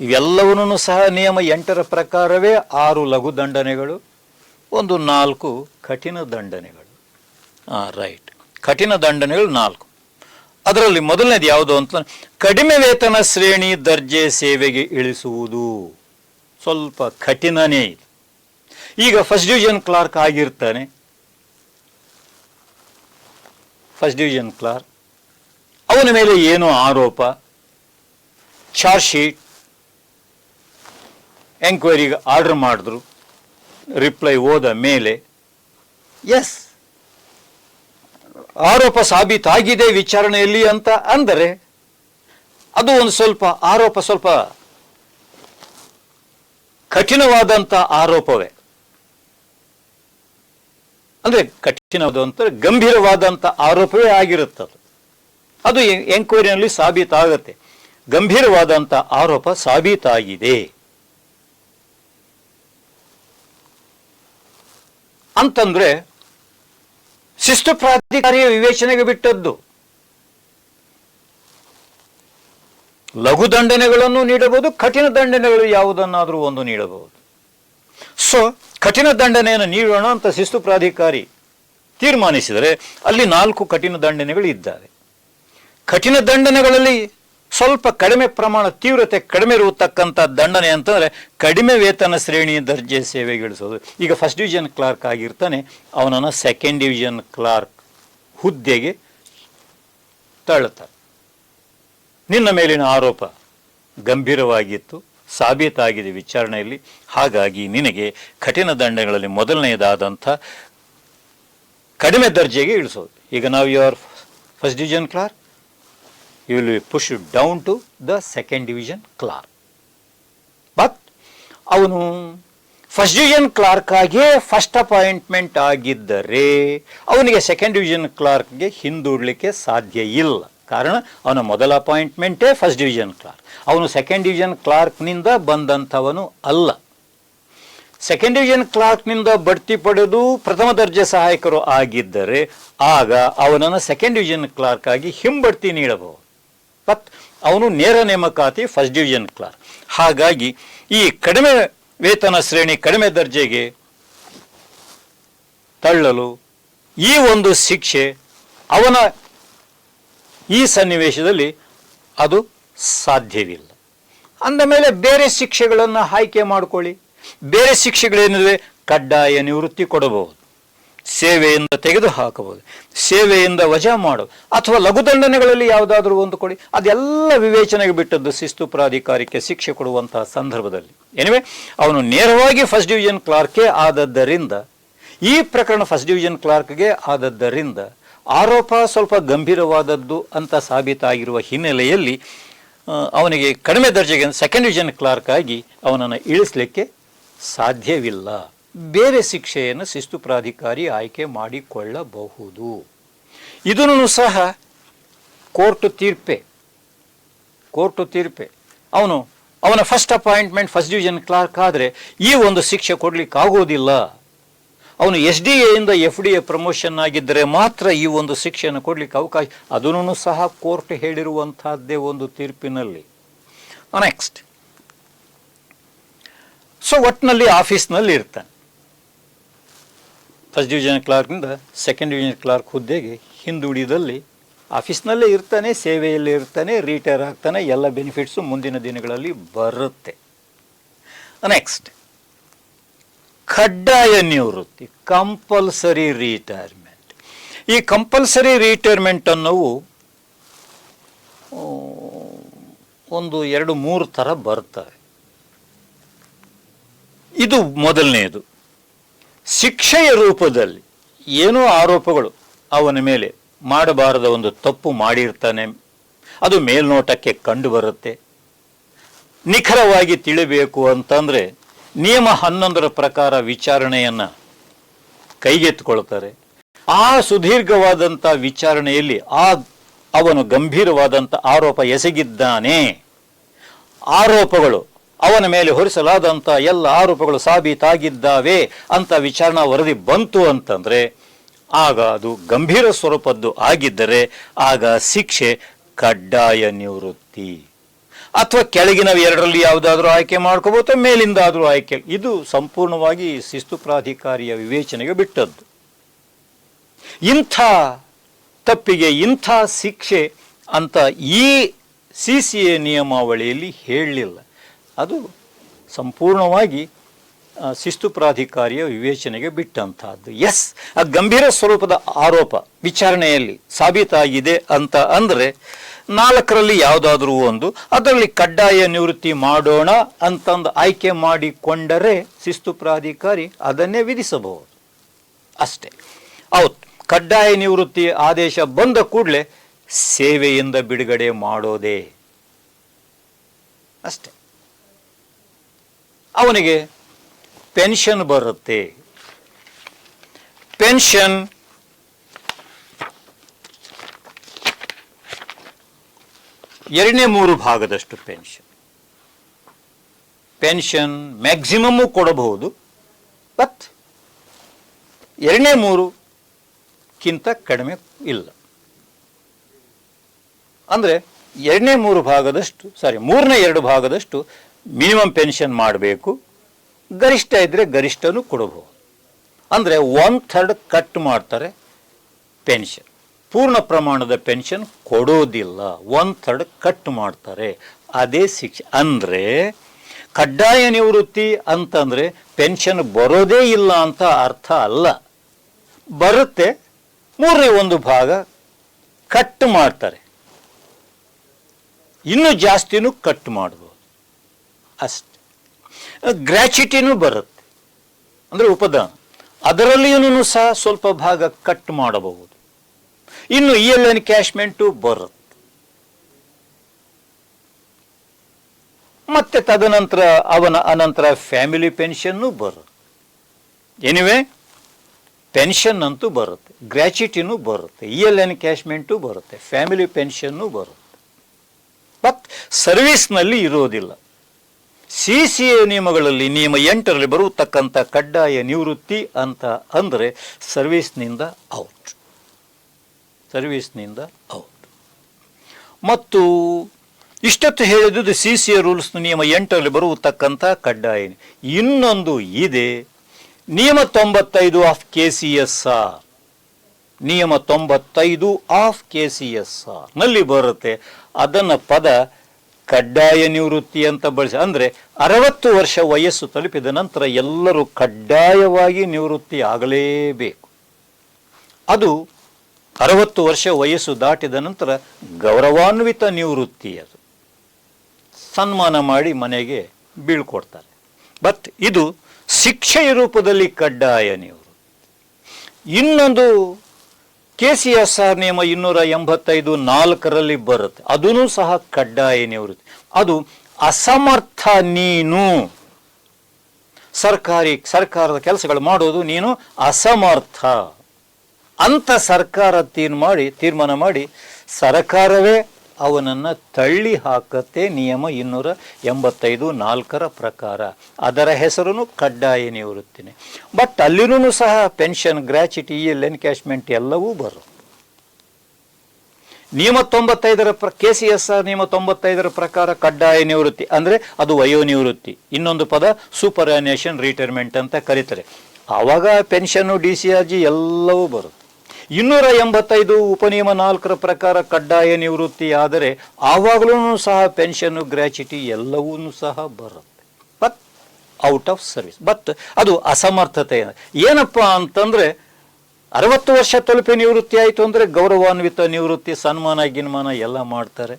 ಇವೆಲ್ಲವನ್ನೂ ಸಹ ನಿಯಮ ಎಂಟರ ಪ್ರಕಾರವೇ ಆರು ಲಘು ದಂಡನೆಗಳು, ಒಂದು ನಾಲ್ಕು ಕಠಿಣ ದಂಡನೆಗಳು. ಹಾಂ ರೈಟ್ ಕಠಿಣ ದಂಡನೆಗಳು ನಾಲ್ಕು. ಅದರಲ್ಲಿ ಮೊದಲನೇದು ಯಾವುದು ಅಂತ ಕಡಿಮೆ ವೇತನ ಶ್ರೇಣಿ ದರ್ಜೆ ಸೇವೆಗೆ ಇಳಿಸುವುದು. ಸ್ವಲ್ಪ ಕಠಿಣನೇ ಇದು. ಈಗ ಫಸ್ಟ್ ಡಿವಿಷನ್ ಕ್ಲಾರ್ಕ್ ಆಗಿರ್ತಾನೆ. ಫಸ್ಟ್ ಡಿವಿಷನ್ ಕ್ಲಾರ್ಕ್ ಅವನ ಮೇಲೆ ಏನು ಆರೋಪ? ಚಾರ್ಜ್ ಶೀಟ್ ಎಂಕ್ವೈರಿಗೆ ಆರ್ಡರ್ ಮಾಡಿದ್ರು. ರಿಪ್ಲೈ ಹೋದ ಮೇಲೆ ಎಸ್ ಆರೋಪ ಸಾಬೀತಾಗಿದೆ ವಿಚಾರಣೆಯಲ್ಲಿ ಅಂತ ಅಂದರೆ, ಅದು ಒಂದು ಸ್ವಲ್ಪ ಆರೋಪ, ಸ್ವಲ್ಪ ಕಠಿಣವಾದಂಥ ಆರೋಪವೇ. ಅಂದರೆ ಕಠಿಣವಾದಂಥ ಗಂಭೀರವಾದಂಥ ಆರೋಪವೇ ಆಗಿರುತ್ತದೆ. ಅದು ಎಂಕ್ವೈರಿನಲ್ಲಿ ಸಾಬೀತಾಗತ್ತೆ. ಗಂಭೀರವಾದಂಥ ಆರೋಪ ಸಾಬೀತಾಗಿದೆ. ಅಂತಂದ್ರೆ ಶಿಸ್ತು ಪ್ರಾಧಿಕಾರಿಯ ವಿವೇಚನೆಗೆ ಬಿಟ್ಟದ್ದು. ಲಘು ದಂಡನೆಗಳನ್ನು ನೀಡಬಹುದು, ಕಠಿಣ ದಂಡನೆಗಳು ಯಾವುದನ್ನಾದರೂ ಒಂದು ನೀಡಬಹುದು. ಸೊ ಕಠಿಣ ದಂಡನೆಯನ್ನು ನೀಡೋಣ ಅಂತ ಶಿಸ್ತು ಪ್ರಾಧಿಕಾರಿ ತೀರ್ಮಾನಿಸಿದರೆ ಅಲ್ಲಿ ನಾಲ್ಕು ಕಠಿಣ ದಂಡನೆಗಳು ಇದ್ದಾವೆ ಕಠಿಣ ದಂಡನೆಗಳಲ್ಲಿ ಸ್ವಲ್ಪ ಕಡಿಮೆ ಪ್ರಮಾಣ ತೀವ್ರತೆ ಕಡಿಮೆ ಇರುವತಕ್ಕಂಥ ದಂಡನೆ ಅಂತಂದ್ರೆ ಕಡಿಮೆ ವೇತನ ಶ್ರೇಣಿ ದರ್ಜೆ ಸೇವೆಗಿಳಿಸೋದು. ಈಗ ಫಸ್ಟ್ ಡಿವಿಷನ್ ಕ್ಲಾರ್ಕ್ ಆಗಿರ್ತಾನೆ, ಅವನನ್ನು ಸೆಕೆಂಡ್ ಡಿವಿಷನ್ ಕ್ಲಾರ್ಕ್ ಹುದ್ದೆಗೆ ತಳ್ಳುತ್ತಾರೆ. ನಿನ್ನ ಮೇಲಿನ ಆರೋಪ ಗಂಭೀರವಾಗಿತ್ತು, ಸಾಬೀತಾಗಿದೆ ವಿಚಾರಣೆಯಲ್ಲಿ. ಹಾಗಾಗಿ ನಿನಗೆ ಕಠಿಣ ದಂಡಗಳಲ್ಲಿ ಮೊದಲನೆಯದಾದಂಥ ಕಡಿಮೆ ದರ್ಜೆಗೆ ಇಳಿಸೋದು. ಈಗ ನಾವು your first division clerk you will be pushed down to the second division clerk but ಅವನು ಫಸ್ಟ್ ಡಿವಿಷನ್ ಕ್ಲಾರ್ಕ್ ಆಗೇ ಫಸ್ಟ್ ಅಪಾಯಿಂಟ್ಮೆಂಟ್ ಆಗಿದ್ದರೆ, ಅವನಿಗೆ ಸೆಕೆಂಡ್ ಡಿವಿಷನ್ ಕ್ಲಾರ್ಕ್ಗೆ ಹಿಂದೂಡಲಿಕ್ಕೆ ಸಾಧ್ಯ ಇಲ್ಲ. ಕಾರಣ, ಅವನ ಮೊದಲ ಅಪಾಯಿಂಟ್ಮೆಂಟೇ ಫಸ್ಟ್ ಡಿವಿಷನ್ ಕ್ಲಾರ್ಕ್ ಅವನು ಸೆಕೆಂಡ್ ಡಿವಿಷನ್ ಕ್ಲಾರ್ಕ್ನಿಂದ ಬಂದಂಥವನು ಅಲ್ಲ. ಸೆಕೆಂಡ್ ಡಿವಿಷನ್ ಕ್ಲಾರ್ಕ್ನಿಂದ ಬಡ್ತಿ ಪಡೆದು ಪ್ರಥಮ ದರ್ಜೆ ಸಹಾಯಕರು ಆಗಿದ್ದರೆ, ಆಗ ಅವನನ್ನು ಸೆಕೆಂಡ್ ಡಿವಿಷನ್ ಕ್ಲಾರ್ಕ್ ಆಗಿ ಹಿಂಬಡ್ತಿ ನೀಡಬಹುದು. ಬಟ್ ಅವನು ನೇರ ನೇಮಕಾತಿ ಫಸ್ಟ್ ಡಿವಿಷನ್ ಕ್ಲಾರ್ಕ್ ಹಾಗಾಗಿ ಈ ಕಡಿಮೆ ವೇತನ ಶ್ರೇಣಿ, ಕಡಿಮೆ ದರ್ಜೆಗೆ ತಳ್ಳಲು ಈ ಒಂದು ಶಿಕ್ಷೆ ಅವನ ಈ ಸನ್ನಿವೇಶದಲ್ಲಿ ಅದು ಸಾಧ್ಯವಿಲ್ಲ. ಅಂದ ಮೇಲೆ ಬೇರೆ ಶಿಕ್ಷೆಗಳನ್ನು ಆಯ್ಕೆ ಮಾಡಿಕೊಳ್ಳಿ. ಬೇರೆ ಶಿಕ್ಷೆಗಳೇನಿದೆ ಕಡ್ಡಾಯ ನಿವೃತ್ತಿ ಕೊಡಬಹುದು. ಸೇವೆಯಿಂದ ತೆಗೆದು ಹಾಕಬಹುದು ಸೇವೆಯಿಂದ ವಜಾ ಮಾಡು. ಅಥವಾ ಲಘುದಂಡನೆಗಳಲ್ಲಿ ಯಾವುದಾದ್ರೂ ಒಂದು ಕೊಡಿ. ಅದೆಲ್ಲ ವಿವೇಚನೆಗೆ ಬಿಟ್ಟದ್ದು ಶಿಸ್ತು ಪ್ರಾಧಿಕಾರಕ್ಕೆ ಶಿಕ್ಷೆ ಕೊಡುವಂತಹ ಸಂದರ್ಭದಲ್ಲಿ. ಎನಿವೆ ಅವನು ನೇರವಾಗಿ ಫಸ್ಟ್ ಡಿವಿಷನ್ ಕ್ಲಾರ್ಕ್ಗೆ ಆದದ್ದರಿಂದ, ಈ ಪ್ರಕರಣ ಫಸ್ಟ್ ಡಿವಿಷನ್ ಕ್ಲಾರ್ಕ್ಗೆ ಆದದ್ದರಿಂದ, ಆರೋಪ ಸ್ವಲ್ಪ ಗಂಭೀರವಾದದ್ದು ಅಂತ ಸಾಬೀತಾಗಿರುವ ಹಿನ್ನೆಲೆಯಲ್ಲಿ ಅವನಿಗೆ ಕಡಿಮೆ ದರ್ಜೆಗೆ ಸೆಕೆಂಡ್ ಡಿವಿಷನ್ ಕ್ಲಾರ್ಕ್ ಆಗಿ ಅವನನ್ನು ಇಳಿಸಲಿಕ್ಕೆ ಸಾಧ್ಯವಿಲ್ಲ. ಬೇರೆ ಶಿಕ್ಷೆಯನ್ನು ಶಿಸ್ತು ಪ್ರಾಧಿಕಾರಿ ಆಯ್ಕೆ ಮಾಡಿಕೊಳ್ಳಬಹುದು. ಇದನ್ನು ಸಹ ಕೋರ್ಟು ತೀರ್ಪೆ ಕೋರ್ಟು ತೀರ್ಪೆ. ಅವನು, ಅವನ first appointment first division clerk ಆದರೆ ಈ ಒಂದು ಶಿಕ್ಷೆ ಕೊಡಲಿಕ್ಕೆ ಆಗೋದಿಲ್ಲ ಅವನು ಎಸ್ ಡಿ ಎಯಿಂದ ಎಫ್ ಡಿ ಎ ಪ್ರಮೋಷನ್ ಆಗಿದ್ದರೆ ಮಾತ್ರ ಈ ಒಂದು ಶಿಕ್ಷೆಯನ್ನು ಕೊಡಲಿಕ್ಕೆ ಅವಕಾಶ, ಅದನ್ನು ಸಹ ಕೋರ್ಟ್ ಹೇಳಿರುವಂತಹದ್ದೇ ಒಂದು ತೀರ್ಪಿನಲ್ಲಿ. ನೆಕ್ಸ್ಟ್ ಸೊ ಒಟ್ಟಿನಲ್ಲಿ ಆಫೀಸ್ನಲ್ಲಿ ಇರ್ತಾನೆ ಫಸ್ಟ್ ಡಿವಿಷನ್ ಕ್ಲಾರ್ಕ್ನಿಂದ ಸೆಕೆಂಡ್ ಡಿವಿಷನ್ ಕ್ಲಾರ್ಕ್ ಹುದ್ದೆಗೆ ಹಿಂದುಳಿದಲ್ಲಿ ಆಫೀಸ್ನಲ್ಲೇ ಇರ್ತಾನೆ, ಸೇವೆಯಲ್ಲಿ ಇರ್ತಾನೆ ರಿಟೈರ್ ಆಗ್ತಾನೆ, ಎಲ್ಲ ಬೆನಿಫಿಟ್ಸು ಮುಂದಿನ ದಿನಗಳಲ್ಲಿ ಬರುತ್ತೆ. ನೆಕ್ಸ್ಟ್ ಕಡ್ಡಾಯ ನಿವೃತ್ತಿ ಕಂಪಲ್ಸರಿ ರಿಟೈರ್ಮೆಂಟ್ ಈ ಕಂಪಲ್ಸರಿ ರಿಟೈರ್ಮೆಂಟ್ ಅನ್ನೋವು ಒಂದು ಎರಡು ಮೂರು ಥರ ಬರ್ತವೆ. ಇದು ಮೊದಲನೆಯದು ಶಿಕ್ಷೆಯ ರೂಪದಲ್ಲಿ ಏನೋ ಆರೋಪಗಳು ಅವನ ಮೇಲೆ ಮಾಡಬಾರದ ಒಂದು ತಪ್ಪು ಮಾಡಿರ್ತಾನೆ. ಅದು ಮೇಲ್ನೋಟಕ್ಕೆ ಕಂಡು ಬರುತ್ತೆ ನಿಖರವಾಗಿ ತಿಳಿಬೇಕು ಅಂತಂದರೆ ನಿಯಮ ಹನ್ನೊಂದರ ಪ್ರಕಾರ ವಿಚಾರಣೆಯನ್ನು ಕೈಗೆತ್ತಿಕೊಳ್ತಾರೆ. ಆ ಸುದೀರ್ಘವಾದಂಥ ವಿಚಾರಣೆಯಲ್ಲಿ ಆ ಅವನು ಗಂಭೀರವಾದಂಥ ಆರೋಪ ಎಸಗಿದ್ದಾನೆ. ಆರೋಪಗಳು ಅವನ ಮೇಲೆ ಹೊರಿಸಲಾದಂಥ ಎಲ್ಲ ಆರೋಪಗಳು ಸಾಬೀತಾಗಿದ್ದಾವೆ ಅಂತ ವಿಚಾರಣಾ ವರದಿ ಬಂತು ಅಂತಂದ್ರೆ ಆಗ ಅದು ಗಂಭೀರ ಸ್ವರೂಪದ್ದು ಆಗಿದ್ದರೆ ಆಗ ಶಿಕ್ಷೆ ಕಡ್ಡಾಯ ನಿವೃತ್ತಿ. ಅಥವಾ ಕೆಳಗಿನ ಎರಡರಲ್ಲಿ ಯಾವುದಾದ್ರೂ ಆಯ್ಕೆ ಮಾಡ್ಕೋಬಹುದು ಮೇಲಿಂದ ಆದರೂ ಆಯ್ಕೆ. ಇದು ಸಂಪೂರ್ಣವಾಗಿ ಶಿಸ್ತು ಪ್ರಾಧಿಕಾರಿಯ ವಿವೇಚನೆಗೆ ಬಿಟ್ಟದ್ದು. ಇಂಥ ತಪ್ಪಿಗೆ, ಇಂಥ ಶಿಕ್ಷೆ ಅಂತ ಈ ಸಿ ಸಿ ಎ ನಿಯಮಾವಳಿಯಲ್ಲಿ ಹೇಳಲಿಲ್ಲ ಅದು ಸಂಪೂರ್ಣವಾಗಿ ಶಿಸ್ತು ಪ್ರಾಧಿಕಾರಿಯ ವಿವೇಚನೆಗೆ ಬಿಟ್ಟಂತಹದ್ದು. ಎಸ್ ಆ ಗಂಭೀರ ಸ್ವರೂಪದ ಆರೋಪ ವಿಚಾರಣೆಯಲ್ಲಿ ಸಾಬೀತಾಗಿದೆ ಅಂತ ಅಂದರೆ, ನಾಲ್ಕರಲ್ಲಿ ಯಾವುದಾದ್ರೂ ಒಂದು, ಅದರಲ್ಲಿ ಕಡ್ಡಾಯ ನಿವೃತ್ತಿ ಮಾಡೋಣ ಅಂತಂದು ಆಯ್ಕೆ ಮಾಡಿಕೊಂಡರೆ ಶಿಸ್ತು ಪ್ರಾಧಿಕಾರಿ ಅದನ್ನೇ ವಿಧಿಸಬಹುದು. ಅಷ್ಟೇ. ಹೌದು, ಕಡ್ಡಾಯ ನಿವೃತ್ತಿ ಆದೇಶ ಬಂದ ಕೂಡಲೇ ಸೇವೆಯಿಂದ ಬಿಡುಗಡೆ ಮಾಡೋದೇ. ಅಷ್ಟೇ. ಅವನಿಗೆ ಪೆನ್ಷನ್ ಬರುತ್ತೆ. ಪೆನ್ಷನ್ ಎರಡನೇ ಮೂರು ಭಾಗದಷ್ಟು ಪೆನ್ಷನ್. ಪೆನ್ಷನ್ ಮ್ಯಾಕ್ಸಿಮಮ್ಮು ಕೊಡಬಹುದು, ಬಟ್ ಎರಡನೇ ಮೂರುಕ್ಕಿಂತ ಕಡಿಮೆ ಇಲ್ಲ. ಅಂದರೆ ಎರಡನೇ ಮೂರು ಭಾಗದಷ್ಟು ಸಾರಿ ಮೂರನೇ ಎರಡು ಭಾಗದಷ್ಟು ಮಿನಿಮಮ್ ಪೆನ್ಷನ್ ಮಾಡಬೇಕು, ಗರಿಷ್ಠ ಇದ್ದರೆ ಗರಿಷ್ಠನೂ ಕೊಡಬಹುದು. ಅಂದರೆ ಒನ್ ಥರ್ಡ್ ಕಟ್ ಮಾಡ್ತಾರೆ ಪೆನ್ಷನ್. ಪೂರ್ಣ ಪ್ರಮಾಣದ ಪೆನ್ಷನ್ ಕೊಡೋದಿಲ್ಲ ಒನ್ ಥರ್ಡ್ ಕಟ್ ಮಾಡ್ತಾರೆ. ಅದೇ ಶಿಕ್ಷೆ. ಅಂದರೆ ಕಡ್ಡಾಯ ನಿವೃತ್ತಿ ಅಂತಂದರೆ ಪೆನ್ಷನ್ ಬರೋದೇ ಇಲ್ಲ ಅಂತ ಅರ್ಥ ಅಲ್ಲ. ಬರುತ್ತೆ, ಮೂರನೇ ಒಂದು ಭಾಗ ಕಟ್ ಮಾಡ್ತಾರೆ. ಇನ್ನೂ ಜಾಸ್ತಿನೂ ಕಟ್ ಮಾಡ್ಬೋದು. ಅಷ್ಟೆ. ಗ್ರ್ಯಾಚ್ಯುಟಿನೂ ಬರುತ್ತೆ. ಅಂದರೆ ಉಪದಾನ ಅದರಲ್ಲಿಯೂ ಸಹ ಸ್ವಲ್ಪ ಭಾಗ ಕಟ್ ಮಾಡಬಹುದು. ಇನ್ನು ಇ ಎಲ್ ಎನ್ ಕ್ಯಾಶ್ಮೆಂಟು ಬರುತ್ತೆ. ಮತ್ತೆ ತದನಂತರ ಅವನ ಅನಂತರ ಫ್ಯಾಮಿಲಿ ಪೆನ್ಷನ್ನು ಬರುತ್ತೆ. ಎನಿವೆ, ಪೆನ್ಷನ್ ಅಂತೂ ಬರುತ್ತೆ. ಗ್ರ್ಯಾಚ್ಯುಟಿನೂ ಬರುತ್ತೆ. ಇ ಎಲ್ ಎನ್ ಕ್ಯಾಶ್ಮೆಂಟು ಬರುತ್ತೆ. ಫ್ಯಾಮಿಲಿ ಪೆನ್ಷನ್ನು ಬರುತ್ತೆ. ಬಟ್ ಸರ್ವಿಸ್ನಲ್ಲಿ ಇರೋದಿಲ್ಲ. ಸಿ ಸಿ ಎ ನಿಯಮಗಳಲ್ಲಿ ನಿಯಮ ಎಂಟರಲ್ಲಿ ಬರತಕ್ಕಂಥ ಕಡ್ಡಾಯ ನಿವೃತ್ತಿ ಅಂತ ಅಂದರೆ ಸರ್ವೀಸ್ನಿಂದ ಔಟ್. ಸರ್ವೀಸ್ನಿಂದ ಔಟ್. ಮತ್ತು ಇಷ್ಟೊತ್ತು ಹೇಳಿದ್ದು ಸಿ ಸಿ ಎ ರೂಲ್ಸ್ ನಿಯಮ ಎಂಟರಲ್ಲಿ ಬರುವತಕ್ಕಂಥ ಕಡ್ಡಾಯ. ಇನ್ನೊಂದು ಇದೆ, ನಿಯಮ ತೊಂಬತ್ತೈದು of K C S R. ನಿಯಮ ತೊಂಬತ್ತೈದು ಆಫ್ ಕೆ ಸಿ ಎಸ್ ಆರ್ನಲ್ಲಿ ಬರುತ್ತೆ. ಅದನ್ನು ಪದ ಕಡ್ಡಾಯ ನಿವೃತ್ತಿ ಅಂತ ಬಳಸಿ, ಅಂದರೆ ಅರವತ್ತು ವರ್ಷ ವಯಸ್ಸು ತಲುಪಿದ ನಂತರ ಎಲ್ಲರೂ ಕಡ್ಡಾಯವಾಗಿ ನಿವೃತ್ತಿ ಆಗಲೇಬೇಕು. ಅದು ಅರವತ್ತು ವರ್ಷ ವಯಸ್ಸು ದಾಟಿದ ನಂತರ ಗೌರವಾನ್ವಿತ ನಿವೃತ್ತಿ ಅದು. ಸನ್ಮಾನ ಮಾಡಿ ಮನೆಗೆ ಬೀಳ್ಕೊಡ್ತಾರೆ. ಬಟ್ ಇದು ಶಿಕ್ಷೆಯ ರೂಪದಲ್ಲಿ ಕಡ್ಡಾಯ ನಿವೃತ್ತಿ. ಇನ್ನೊಂದು ಕೆ ಸಿ ಎಸ್ ಆರ್ ನಿಯಮ ಇನ್ನೂರ ಎಂಬತ್ತೈದು ನಾಲ್ಕರಲ್ಲಿ ಬರುತ್ತೆ. ಅದೂ ಸಹ ಕಡ್ಡಾಯ ನಿವೃತ್ತಿ. ಅದು ಅಸಮರ್ಥ ನೀನು. ಸರ್ಕಾರಿ, ಸರ್ಕಾರದ ಕೆಲಸಗಳು ಮಾಡೋದು ನೀನು ಅಸಮರ್ಥ. ಅಂತ ಸರ್ಕಾರ ತೀರ್ಮಾನ ಮಾಡಿ ತೀರ್ಮಾನ ಮಾಡಿ ಸರ್ಕಾರವೇ ಅವನನ್ನು ತಳ್ಳಿ ಹಾಕತ್ತೆ ನಿಯಮ ಇನ್ನೂರ ಎಂಬತ್ತೈದು ನಾಲ್ಕರ ಪ್ರಕಾರ. ಅದರ ಹೆಸರು ಕಡ್ಡಾಯ ನಿವೃತ್ತಿನೇ. ಬಟ್ ಅಲ್ಲಿನೂ ಸಹ ಪೆನ್ಷನ್ ಗ್ರ್ಯಾಚ್ಯುಟಿ ಎಲ್ ಎನ್ಕ್ಯಾಶ್ಮೆಂಟ್ ಎಲ್ಲವೂ ಬರುತ್ತೆ ನಿಯಮ ತೊಂಬತ್ತೈದರ ಪ್ರ ಕೆ ಸಿ ಎಸ್ ಆರ್ ನಿಯಮ ತೊಂಬತ್ತೈದರ ಪ್ರಕಾರ ಕಡ್ಡಾಯ ನಿವೃತ್ತಿ. ಅಂದರೆ ಅದು ವಯೋ ನಿವೃತ್ತಿ. ಇನ್ನೊಂದು ಪದ ಸೂಪರ್ ರಿಟೈರ್ಮೆಂಟ್ ಅಂತ ಕರೀತಾರೆ. ಆವಾಗ pension D C R G ಎಲ್ಲವೂ ಬರುತ್ತೆ ಇನ್ನೂರ ಎಂಬತ್ತೈದು ಉಪನಿಯಮ ನಾಲ್ಕರ ಪ್ರಕಾರ ಕಡ್ಡಾಯ ನಿವೃತ್ತಿ, ಆದರೆ ಆವಾಗಲೂ ಸಹ ಪೆನ್ಷನ್, ಗ್ರ್ಯಾಚ್ಯುಟಿ ಎಲ್ಲವೂ ಸಹ ಬರುತ್ತೆ. But out of service but ಅದು ಅಸಮರ್ಥತೆ. ಏನಪ್ಪ ಅಂತಂದರೆ ಅರವತ್ತು ವರ್ಷ ತಲುಪಿ ನಿವೃತ್ತಿ ಆಯಿತು ಅಂದರೆ ಗೌರವಾನ್ವಿತ ನಿವೃತ್ತಿ, ಸನ್ಮಾನ, ಗಿನ್ಮಾನ ಎಲ್ಲ ಮಾಡ್ತಾರೆ.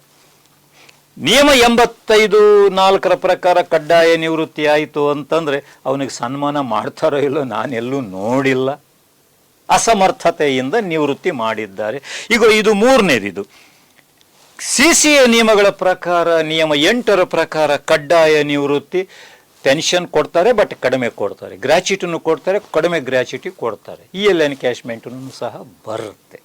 ನಿಯಮ ಎಂಬತ್ತೈದು ನಾಲ್ಕರ ಪ್ರಕಾರ ಕಡ್ಡಾಯ ನಿವೃತ್ತಿ ಆಯಿತು ಅಂತಂದರೆ ಅವನಿಗೆ ಸನ್ಮಾನ ಮಾಡ್ತಾರೋ ಇಲ್ಲೋ ನಾನೆಲ್ಲೂ ನೋಡಿಲ್ಲ. ಅಸಮರ್ಥತೆಯಿಂದ ನಿವೃತ್ತಿ ಮಾಡಿದ್ದಾರೆ. ಈಗ ಇದು ಮೂರನೇದಿದು. ಸಿ ಸಿ ಎ ನಿಯಮಗಳ ಪ್ರಕಾರ, ನಿಯಮ ಎಂಟರ ಪ್ರಕಾರ ಕಡ್ಡಾಯ ನಿವೃತ್ತಿ ಪೆನ್ಷನ್ ಕೊಡ್ತಾರೆ, ಬಟ್ ಕಡಿಮೆ ಕೊಡ್ತಾರೆ. ಗ್ರ್ಯಾಚ್ಯುಟಿನೂ ಕೊಡ್ತಾರೆ, ಕಡಿಮೆ ಗ್ರ್ಯಾಚ್ಯುಟಿ ಕೊಡ್ತಾರೆ. ಈ ಎಲ್ ಎನ್ಕ್ಯಾಶ್ಮೆಂಟನ್ನು ಸಹ ಬರುತ್ತೆ.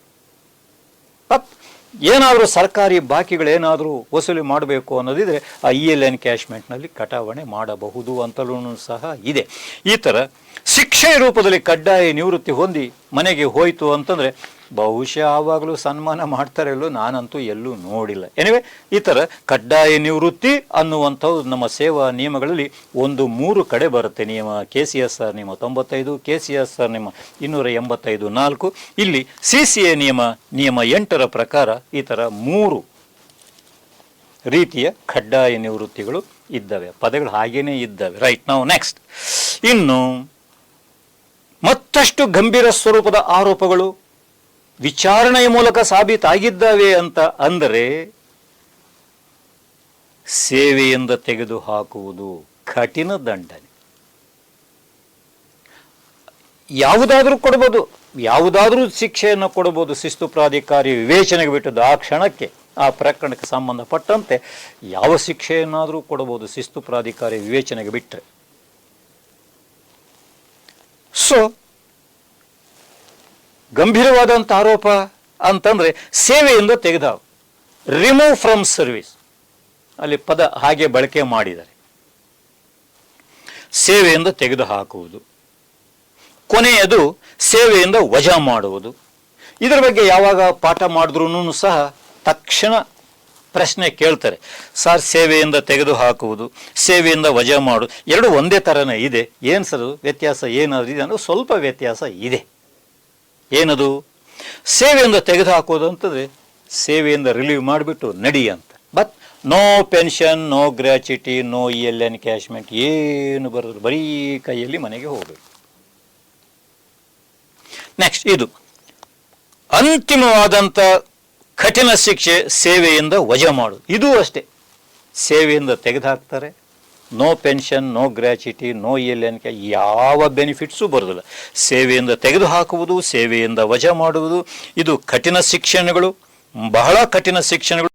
ಏನಾದರೂ ಸರ್ಕಾರಿ ಬಾಕಿಗಳೇನಾದರೂ ವಸೂಲಿ ಮಾಡಬೇಕು ಅನ್ನೋದಿದ್ರೆ ಆ ಇ ಎಲ್ ಕ್ಯಾಶ್ಮೆಂಟ್ನಲ್ಲಿ ಕಟಾವಣೆ ಮಾಡಬಹುದು ಅಂತಲೂ ಸಹ ಇದೆ. ಈ ಥರ ಶಿಕ್ಷೆ ರೂಪದಲ್ಲಿ ಕಡ್ಡಾಯ ನಿವೃತ್ತಿ ಹೊಂದಿ ಮನೆಗೆ ಹೋಯಿತು ಅಂತಂದರೆ ಬಹುಶಃ ಆವಾಗಲೂ ಸನ್ಮಾನ ಮಾಡ್ತಾರೆ ಇಲ್ಲೋ ನಾನಂತೂ ಎಲ್ಲೂ ನೋಡಿಲ್ಲ. ಎನಿವೆ ಈ ಥರ ಕಡ್ಡಾಯ ನಿವೃತ್ತಿ ಅನ್ನುವಂಥವು ನಮ್ಮ ಸೇವಾ ನಿಯಮಗಳಲ್ಲಿ ಒಂದು ಮೂರು ಕಡೆ ಬರುತ್ತೆ. ನಿಯಮ ಕೆ ಸಿ ಎಸ್ ಆರ್ ನಿಯಮ ತೊಂಬತ್ತೈದು ಕೆ ಸಿ ಎಸ್ ಆರ್ ನಿಯಮ ಇನ್ನೂರ ಎಂಬತ್ತೈದು, ನಾಲ್ಕು. ಇಲ್ಲಿ ಸಿ ಸಿ ಎ ನಿಯಮ ನಿಯಮ ಎಂಟರ ಪ್ರಕಾರ ಈ ಥರ ಮೂರು ರೀತಿಯ ಕಡ್ಡಾಯ ನಿವೃತ್ತಿಗಳು ಇದ್ದಾವೆ. ಪದಗಳು ಹಾಗೇನೇ ಇದ್ದಾವೆ. ರೈಟ್ ನಾವು ನೆಕ್ಸ್ಟ್ ಇನ್ನು ಮತ್ತಷ್ಟು ಗಂಭೀರ ಸ್ವರೂಪದ ಆರೋಪಗಳು. ವಿಚಾರಣೆಯ ಮೂಲಕ ಸಾಬೀತಾಗಿದ್ದಾವೆ ಅಂತ ಅಂದರೆ ಸೇವೆಯಿಂದ ತೆಗೆದು ಹಾಕುವುದು ಕಠಿಣ ದಂಡನೆ. ಯಾವುದಾದ್ರೂ ಕೊಡ್ಬೋದು, ಯಾವುದಾದ್ರೂ ಶಿಕ್ಷೆಯನ್ನು ಕೊಡಬಹುದು ಶಿಸ್ತು ಪ್ರಾಧಿಕಾರಿ ವಿವೇಚನೆಗೆ ಬಿಟ್ಟದ್ದು ಆ ಕ್ಷಣಕ್ಕೆ, ಆ ಪ್ರಕರಣಕ್ಕೆ ಸಂಬಂಧಪಟ್ಟಂತೆ ಯಾವ ಶಿಕ್ಷೆಯನ್ನಾದರೂ ಕೊಡಬಹುದು ಶಿಸ್ತು ಪ್ರಾಧಿಕಾರಿ ವಿವೇಚನೆಗೆ ಬಿಟ್ಟರೆ. ಸೊ ಗಂಭೀರವಾದಂಥ ಆರೋಪ ಅಂತಂದರೆ ಸೇವೆಯಿಂದ ತೆಗೆದ ರಿಮೂವ್ ಫ್ರಮ್ ಸರ್ವಿಸ್ ಅಲ್ಲಿ ಪದ ಹಾಗೆ ಬಳಕೆ ಮಾಡಿದ್ದಾರೆ ಸೇವೆಯಿಂದ ತೆಗೆದು ಹಾಕುವುದು. ಕೊನೆಯದು ಸೇವೆಯಿಂದ ವಜಾ ಮಾಡುವುದು. ಇದರ ಬಗ್ಗೆ ಯಾವಾಗ ಪಾಠ ಮಾಡಿದ್ರೂ ಸಹ ತಕ್ಷಣ ಪ್ರಶ್ನೆ ಕೇಳ್ತಾರೆ. ಸರ್ ಸೇವೆಯಿಂದ ತೆಗೆದು ಹಾಕುವುದು, ಸೇವೆಯಿಂದ ವಜಾ ಮಾಡು. ಎರಡು ಒಂದೇ ಥರನೇ ಇದೆ. ಏನು ಸರ್ ವ್ಯತ್ಯಾಸ? ಏನಾದರೂ ಇದೆ? ಅಂದರೆ ಸ್ವಲ್ಪ ವ್ಯತ್ಯಾಸ ಇದೆ. ಏನದು? ಸೇವೆಯಿಂದ ತೆಗೆದುಹಾಕೋದು ಅಂತಂದರೆ ಸೇವೆಯಿಂದ ರಿಲೀವ್ ಮಾಡಿಬಿಟ್ಟು ನಡಿ ಅಂತ. But no pension no gratuity no E L encashment ಏನು ಬರೋದು ಬರೀ ಕೈಯಲ್ಲಿ ಮನೆಗೆ ಹೋಗಬೇಕು. ನೆಕ್ಸ್ಟ್ ಇದು. ಅಂತಿಮವಾದಂಥ ಕಠಿಣ ಶಿಕ್ಷೆ ಸೇವೆಯಿಂದ ವಜಾ ಮಾಡು. ಇದು ಅಷ್ಟೇ. ಸೇವೆಯಿಂದ ತೆಗೆದುಹಾಕ್ತಾರೆ. No pension no gratuity no L N K ಯಾವ ಬೆನಿಫಿಟ್ಸು ಬರೋದಿಲ್ಲ. ಸೇವೆಯಿಂದ ತೆಗೆದುಹಾಕುವುದು, ಸೇವೆಯಿಂದ ವಜಾ ಮಾಡುವುದು, ಇದು ಕಠಿಣ ಶಿಕ್ಷಣಗಳು, ಬಹಳ ಕಠಿಣ ಶಿಕ್ಷಣಗಳು.